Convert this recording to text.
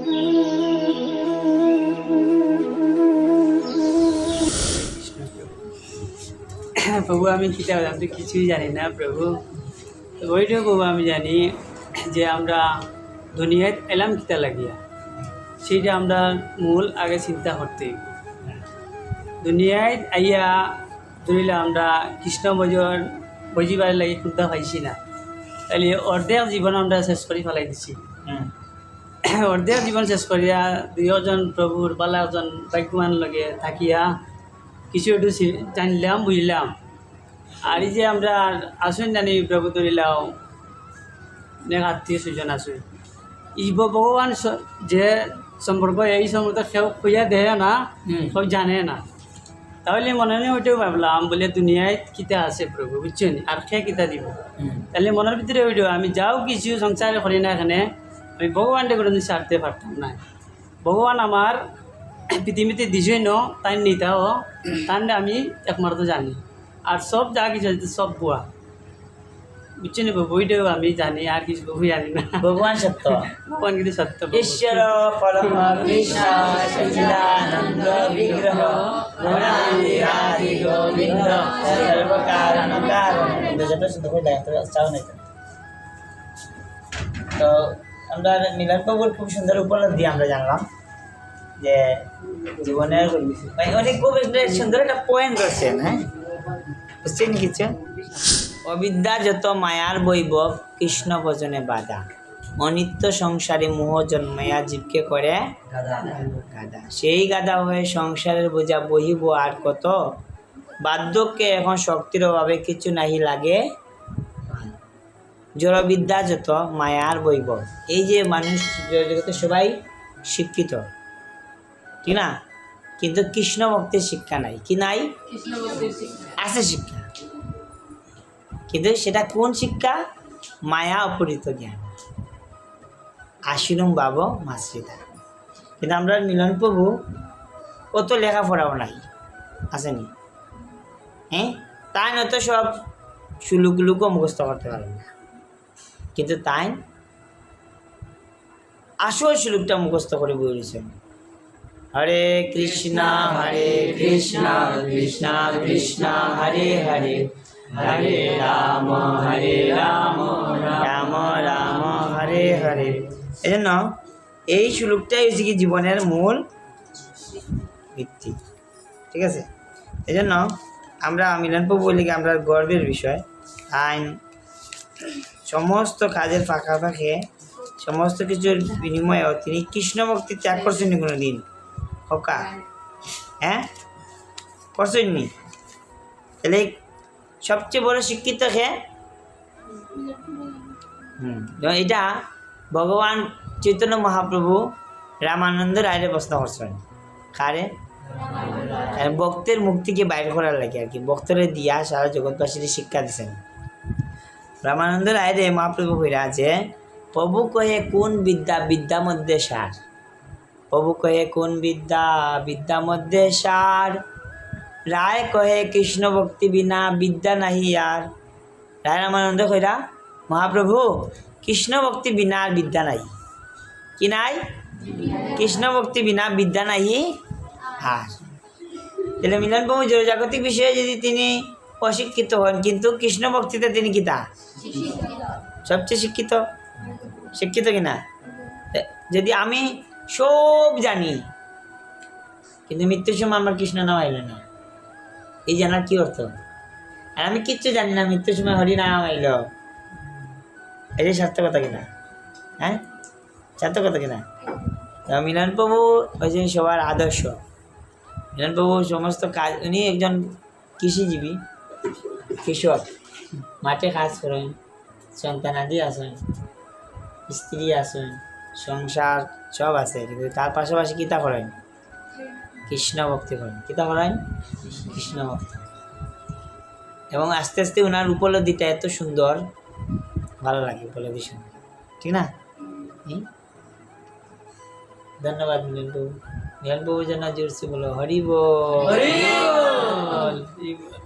প্রভু, আমি কিতা আমি তো কিছুই জানি না, প্রভু। ওইটাও প্রভু, আমি জানি যে আমরা দুনিয়ায় এলাম কিতা লাগিয়া। সেইটা আমরা মূল আগে চিন্তা করতে। দুনিয়ায় আইয়া ধরিলে আমরা কৃষ্ণ বজর বজিবার লাগি খুঁজতে পাইছি না। তাহলে অর্ধেক জীবন আমরা শেষ করে ফেলাই দিছি। অর্ধেক জীবন শেষ করিয়া দুইজন প্রভুর বালা একজন বাইকমান লগে থাকিয়া কিছু একটু জানলাম বুঝলাম। আর এই যে আমরা আসুন জানি প্রভু ধরিলাম অনেক আত্মীয় স্বজন আসুন। ই ভ- ভগবান যে সম্পর্ক এই সম্পর্ক কেউ খুঁজা দেয় না সব জানে না। তাহলে মনে নেই ওইটাও ভাবলাম বলে দুনিয়ায় কিতা আছে প্রভু বুঝছেন? আর খে কিতা দিব? তাহলে মনের ভিতরে ওইটাও আমি যাও কিছু সংসারে করি না এখানে আমি ভগবানকে কোনোদিন ছাড়তে পারতাম না। ভগবান আমার পৃথিবীতে দিছই ন তাই নিতাও তার আমি একমাত্র জানি। আর সব যা কিছু আছে সব বুয়া বুঝছেন বাবু ওইটাও আমি জানি আর কিছু বাবু জানি না। ভগবান সত্য। ভগবান কিন্তু সত্য। ঈশ্বর পরম কৃষ্ণ সচিদানন্দ বিগ্রহ গুণাদি গোবিন্দ সর্বকারণ কারণ। তো আমরা বাবুর খুব সুন্দর উপলব্ধি আমরা জানলাম যে জীবনের অনেক খুব একটা সুন্দর একটা পয়েন্ট করছেন হ্যাঁ? বুঝছেন কিছু? অবিদ্যা যত মায়ার বৈভব, কৃষ্ণ ভজনে বাধা। অনিত্য সংসারে মোহ জন্মায়া জীবকে করে গাদা সেই গাদা হয়ে সংসারের বোঝা বহিব আর কত? বার্ধক্যে এখন শক্তির অভাবে কিছু নাহি লাগে। জড়বিদ্যা যত মায়ার বৈভব। এই যে মানুষ জগতে সবাই শিক্ষিত। ঠিক না? কিন্তু কৃষ্ণ ভক্তির শিক্ষা নাই। কি নাই? আছে শিক্ষা। কিন্তু সেটা কোন শিক্ষা? মায়া অপরিত জ্ঞান। আশিরম বাব মাসিদা কিন্তু আমরা মিলন প্রভু অত লেখাপড়াও নাই। আসেনি। হ্যাঁ? তাই নয়তো সব সুলুকলুকও মুখস্থ করতে পারেন না। কিন্তু তাই আসল সুলুকটা মুখস্থ করে বলেছেন হরে কৃষ্ণ হরে কৃষ্ণ কৃষ্ণ কৃষ্ণ, হরে হরে। হরে রাম হরে রাম রাম রাম, হরে হরে। এই জন্য এই শ্লোকটাই হচ্ছে কি জীবনের মূল ভিত্তি। ঠিক আছে? এই জন্য আমরা মিলনপ্রভু বলি আমরা গর্বের বিষয়, আইন সমস্ত কাজের ফাঁকে সমস্ত কিছুর বিনিময়েও তিনি কৃষ্ণ ভক্তি ত্যাগ করছেন কোনো দিন খোকা। হ্যাঁ? করছেননি? তাহলে সবচেয়ে বড় শিক্ষিত কে? হুম। এটা ভগবান চৈতন্য মহাপ্রভু রামানন্দ রায়ের প্রশ্ন করছেন। কারে? ভক্তের মুক্তিকে বাইর করার লাগে আর কি। ভক্তরে দিয়া সারা জগৎবাসীর শিক্ষা দিছেন। রামানন্দ রায়ের মহাপ্রভু কইরা আছে প্রভু কহে কোন বিদ্যা বিদ্যা মধ্যে সার? প্রভু কহে কোন বিদ্যা বিদ্যা মধ্যে সার? রায় কহে কৃষ্ণ ভক্তি বিনা বিদ্যা নাহি আর। রায় রামানন্দ কইরা, মহাপ্রভু, কৃষ্ণ ভক্তি বিনা আর বিদ্যা নাই কি নাই? কৃষ্ণ ভক্তি বিনা বিদ্যা নাহি আর। তাহলে মিলন প্রভু জড়জাগতিক বিষয়ে যদি তিনি অশিক্ষিত হন, কিন্তু কৃষ্ণ ভক্তিতে তিনি কিতা সবচেয়ে শিক্ষিত? শিক্ষিত কিনা? যদি আমি সব জানি, কিন্তু মৃত্যুর সময় আমার কৃষ্ণ নাম আইল না, এই জানার কি অর্থ? আর আমি কিচ্ছু জানি না, মৃত্যুর সময় হরি নাম আইল। এটাই সার্থকতা কিনা? হ্যাঁ? সার্থকতা কিনা? তো মিলন প্রভু হয়েছেন সবার আদর্শ। মিলন প্রভু সমস্ত কাজ, উনি একজন কৃষিজীবী। কৃষক মাঠে কাজ করেন সন্তানাদি আছেন স্ত্রী আছেন সংসার সব আছে কিন্তু তার পাশাপাশি কিতা করেন? কৃষ্ণ ভক্তি করেন। কিতা করেন? কৃষ্ণ ভক্তি। এবং আস্তে আস্তে ওনার উপলব্ধিটা এত সুন্দর ভালো লাগে উপলব্ধি শুনে। ঠিক না? ধন্যবাদ মিলন বাবু যেন জোরসে বলো। হরি বল। হরি বল।